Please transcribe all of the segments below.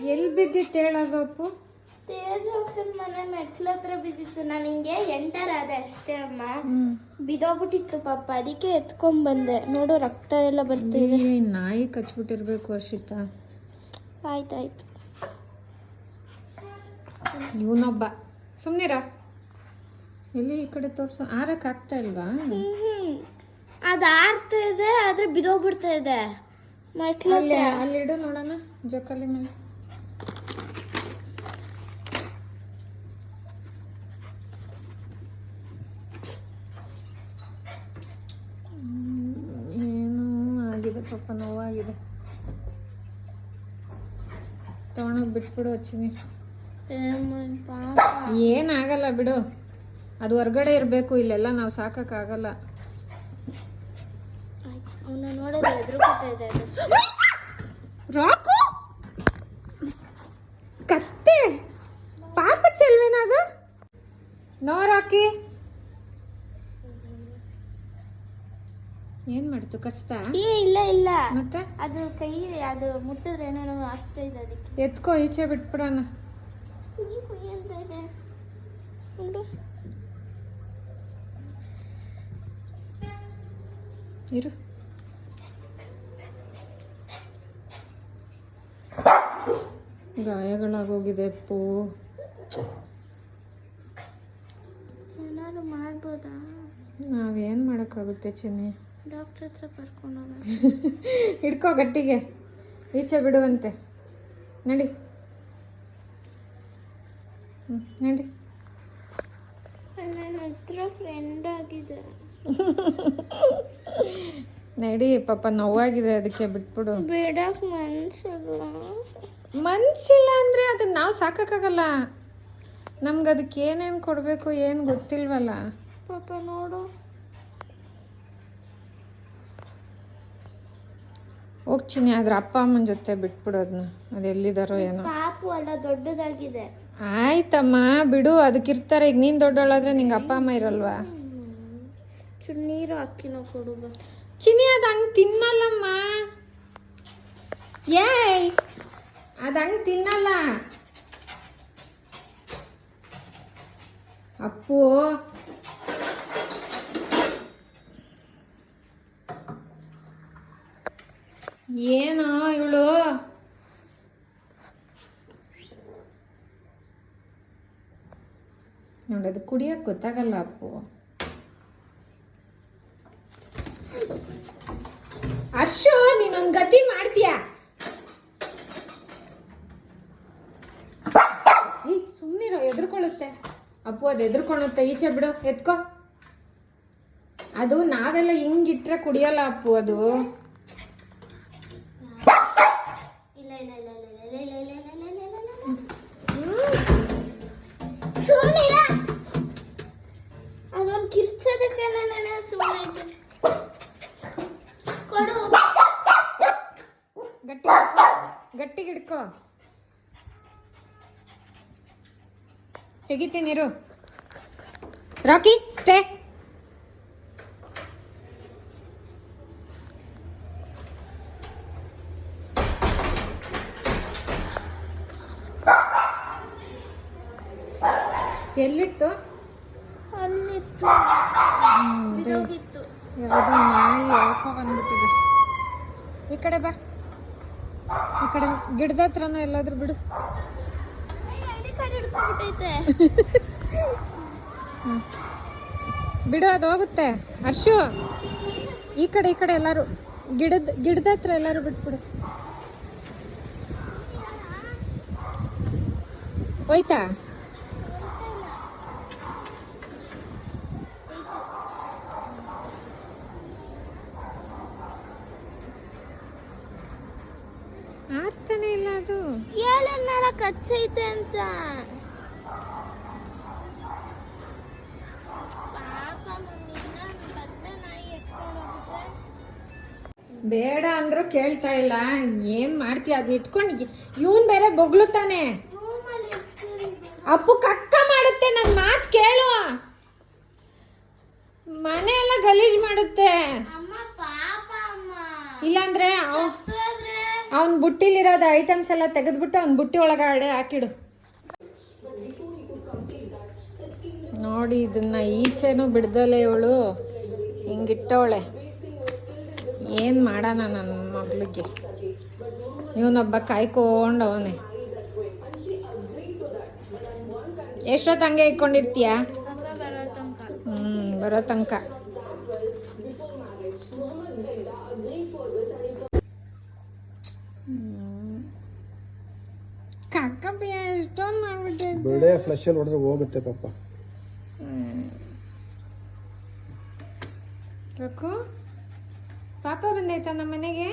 ಎಲ್ಲಿ ಬಿದ್ದಿತ್ತು ಹೇಳೋದು ಅಪ್ಪು ತೇಜ್ ಮನೆ ಮೆಟ್ಲ ಹತ್ರ ಬಿದ್ದಿತ್ತು. ನಾನು ಹಿಂಗೆ ಎಂಟರ್ ಆದೆ ಅಷ್ಟೇ ಅಮ್ಮ. ಬಿದ್ದೋಗ್ಬಿಟ್ಟಿತ್ತು ಬಿದೋಗ್ಬಿಟ್ಟಿತ್ತು ಪಾಪ. ಅದಕ್ಕೆ ಎತ್ಕೊಂಡ್ಬಂದೆ ನೋಡು ರಕ್ತ ಎಲ್ಲ ಬರ್ತಿದೆ. ಈ ನಾಯಿ ಕಚ್ಬಿಟ್ಟಿರ್ಬೇಕು ವರ್ಷಿತಾ. ಆಯ್ತಾಯ್ತು ಇವನೊಬ್ಬ. ಸುಮ್ಮನಿರ ಎಲ್ಲಿ ಈ ಕಡೆ ತೋರ್ಸ. ಆರಕ್ಕೆ ಆಗ್ತಾ ಇಲ್ವಾ? ಅದು ಆರ್ತಾ ಇದೆ ಆದರೆ ಬಿದೋಗ್ಬಿಡ್ತಾ ಇದೆ. ಮೆಟ್ಲಲ್ಲಿ ಅಲ್ಲಿ ಅಲ್ಲಿಡು ನೋಡೋಣ. ಜೋಕಾಲಿ ಮೇಲೆ. ಆಗಿದೆ ಪಾಪ ನೋವಾಗಿದೆ. ತಗೊಂಡೋಗಿ ಬಿಟ್ಬಿಡು ಹಚ್ಚಿನಿ ಏನಾಗಲ್ಲ ಬಿಡು. ಅದು ಹೊರ್ಗಡೆ ಇರಬೇಕು ಇಲ್ಲೆಲ್ಲ ನಾವು ಸಾಕಕ್ಕಾಗಲ್ಲ ಇದೆ. ರಾಕು! ಕತ್ತೆ! ಪಾಪ ಚೆಲ್ವೇನಾಗ ನೋ ರಾಕಿ! ಏನ್ ಮಾಡ್ತು? ಕಷ್ಟ ಏ ಇಲ್ಲ ಇಲ್ಲ. ಮತ್ತೆ? ಅದು ಕೈ ಅದು ಮುಟ್ಟಿದ್ರೆ ಏನೇನೋ ಆಗ್ತಾ ಇದೆ ಅದಕ್ಕೆ. ಎತ್ಕೋ ಈಚೆ ಬಿಟ್ಬಿಡೋಣ. ಇರು. ಗಾಯಗಳಾಗೋಗಿದೆ ಅಪ್ಪು. ಏನಾದ್ರು ಮಾಡ್ಬೋದಾ? ನಾವೇನು ಮಾಡೋಕ್ಕಾಗುತ್ತೆ ಚಿನ್ನಿ? ಡಾಕ್ಟ್ರ್ ಹತ್ರ ಕರ್ಕೊಂಡು ಹಿಡ್ಕೊ ಗಟ್ಟಿಗೆ. ಈಚೆ ಬಿಡುವಂತೆ. ನಡಿ. ನಡಿ. ನನ್ನ ಹತ್ರ ಫ್ರೆಂಡ್ ಆಗಿದೆ. ನಡಿ ಪಾಪ ನೋವಾಗಿದೆ ಅದಕ್ಕೆ ಬಿಟ್ಬಿಡು. ಬೇಡಕ್ ಮನ್ಸಿಲ್ಲ. ಮನ್ಸಿಲ್ಲ ಅಂದ್ರೆ ಅದನ್ನ ನಾವು ಸಾಕೋಕ್ಕಾಗಲ್ಲ. ನಮ್ಗೆ ಅದಕ್ಕೆ ಏನೇನು ಕೊಡಬೇಕು ಏನು ಗೊತ್ತಿಲ್ವಲ್ಲ. ಪಾಪ ನೋಡು. ಹೋಗ್ತೀನಿ ಅದ್ರ ಅಪ್ಪ ಅಮ್ಮನ ಜೊತೆ ಬಿಟ್ಬಿಡು ಅದನ್ನ ಅದು ಎಲ್ಲಿದಾರೋ ಏನೋ. ಪಾಪು ಅಲ್ಲ ದೊಡ್ಡದಾಗಿದೆ. ಆಯ್ತಮ್ಮ ಬಿಡು ಅದಕ್ಕಿರ್ತಾರೆ ಈಗ ನೀನು ದೊಡ್ಡವಳಾದ್ರೆ ನಿಂಗೆ ಅಪ್ಪ ಅಮ್ಮ ಇರಲ್ವಾ? ನೀರು ಅಕ್ಕಿನೋ ಕೊಡು ಚಿನ್ನಿ ಚಿನಿ ಅದು ಹಂಗೆ ತಿನ್ನಲ್ಲಮ್ಮ. ಏಯ್ ಅದು ಹಂಗೆ ತಿನ್ನಲ್ಲ. ಅಪ್ಪು ಏನೋ ಇವಳು? ನೋಡಿ, ಅದು ಕುಡಿಯೋಕೆ ಗೊತ್ತಾಗಲ್ಲ ಅಪ್ಪು. ಅರ್ಶು ನೀನೊಂದು ಗತಿ ಮಾಡ್ತೀಯ? ಈ ಸುಮ್ಮನಿರೋ ಎದ್ರುಕೊಳ್ಳುತ್ತೆ. ಅಪ್ಪು, ಅದು ಎದ್ರುಕೊಳ್ಳುತ್ತೆ. ಈಚೆ ಬಿಡು, ಎತ್ಕೋ. ಅದು ನಾವೆಲ್ಲ ಹಿಂಗಿಟ್ರೆ ಕುಡಿಯಲ್ಲ ಅಪ್ಪು, ಅದು. ಅದೊಂದು ಕಿರ್ಚೋದಕ್ಕೆ ನಾನು ಸುಮ್ಮನೆ ಕೊಡು. ಗಟ್ಟಿ ಗಟ್ಟಿಗೆ ಹಿಡ್ಕೋ. ತೆಗಿತೀನಿರು ರಾಕಿ ಸ್ಟೇ ಎಲ್ಲಿತ್ತು? ಅಲ್ಲಿತ್ತು. ಯಾವುದೋ ನಾಯಿ ಎಳ್ಕೊ ಬಂದ್ಬಿಟ್ಟಿದೆ. ಈ ಕಡೆ ಬಾ. ಈ ಕಡೆ ಗಿಡದ ಹತ್ರನೂ ಎಲ್ಲಾದ್ರೂ ಬಿಡು. ಬಿಡು ಅದು ಹೋಗುತ್ತೆ. ಹರ್ಷು ಈ ಕಡೆ ಈ ಕಡೆ ಎಲ್ಲರೂ ಗಿಡದ ಗಿಡದ ಹತ್ರ ಎಲ್ಲರೂ ಬಿಟ್ಬಿಡು. ಹೋಯ್ತಾ? ಆರ್ತಾನೆ ಇಲ್ಲ ಅದು. ಏಳನ್ನಾರ ಕಚ್ಚೈತೆ ಅಂತ. ಬೇಡ ಅಂದ್ರು ಕೇಳ್ತಾ ಇಲ್ಲ. ಏನ್ ಮಾಡ್ತಿ ಅದ್ ಇಟ್ಕೊಂಡು ಇವನ್ ಬೇರೆ ಬೊಗ್ಲುತ್ತಾನೆ. ಅಪ್ಪು ಕಕ್ಕ ಮಾಡುತ್ತೆ ನನ್ನ ಮಾತು ಕೇಳು. ಮನೆ ಎಲ್ಲ ಗಲೀಜ್ ಮಾಡುತ್ತೆ. ಇಲ್ಲಾಂದ್ರೆ ಅವ್- ಅವ್ನ ಬುಟ್ಟಿಲಿರೋದು ಐಟಮ್ಸ್ ಎಲ್ಲ ತೆಗೆದ್ಬಿಟ್ಟು ಅವ್ನ ಬುಟ್ಟಿ ಒಳಗಡೆ ಹಾಕಿಡು. ನೋಡಿ ಇದನ್ನ ಈಚೆನೂ ಬಿಡ್ದಲೆ ಇವಳು. ಹಿಂಗಿಟ್ಟವಳೆ. ಏನು ಮಾಡೋಣ ನನ್ನ ಮಗಳಿಗೆ? ಇವನೊಬ್ಬ ಕಾಯ್ಕೊಂಡವನೆ ಎಷ್ಟೊತ್ತು ಹಂಗೆ ಇಟ್ಕೊಂಡಿರ್ತೀಯ? ಹ್ಞೂ ಬರೋ ತನಕ. ಕಕ್ಕಪ್ಪಿ ಎಷ್ಟೊಂದು ಮಾಡ್ಬಿಟ್ಟೆ ಬೆಳೆ ಫ್ಲಶಲ್ಲಿ ಹೊಡೆದ್ರೆ ಹೋಗುತ್ತೆ ಪಾಪ. ರಕು ಪಾಪ ಬಂದೈತಾ ನಮ್ಮ ಮನೆಗೆ?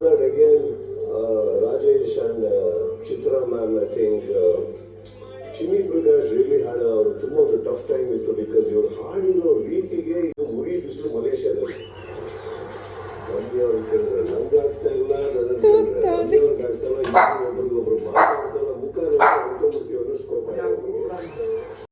Rajesh again, uh, Rajesh and uh, Chitra ma'am, I think uh, Jimmy Prakash really had a ತುಂಬ ಒಂದು ಟಫ್ ಟೈಮ್ ಇತ್ತು ಬಿಕಾಸ್ ಇವ್ರು ಹಾಡಿರೋ ರೀತಿಗೆ ಇದು ಮುಗಿ ಆಗ್ತಾ ಇಲ್ಲ ಒಬ್ರಿಗೊಬ್ರು ಮಾತಾಡ್ತಾರ ಮುಖ ನೋಡ್ಕೊಂಡ್ಬಿಡ್ತೀವಿ ಅನ್ನಿಸ್ಕೊಳ್ತಾರೆ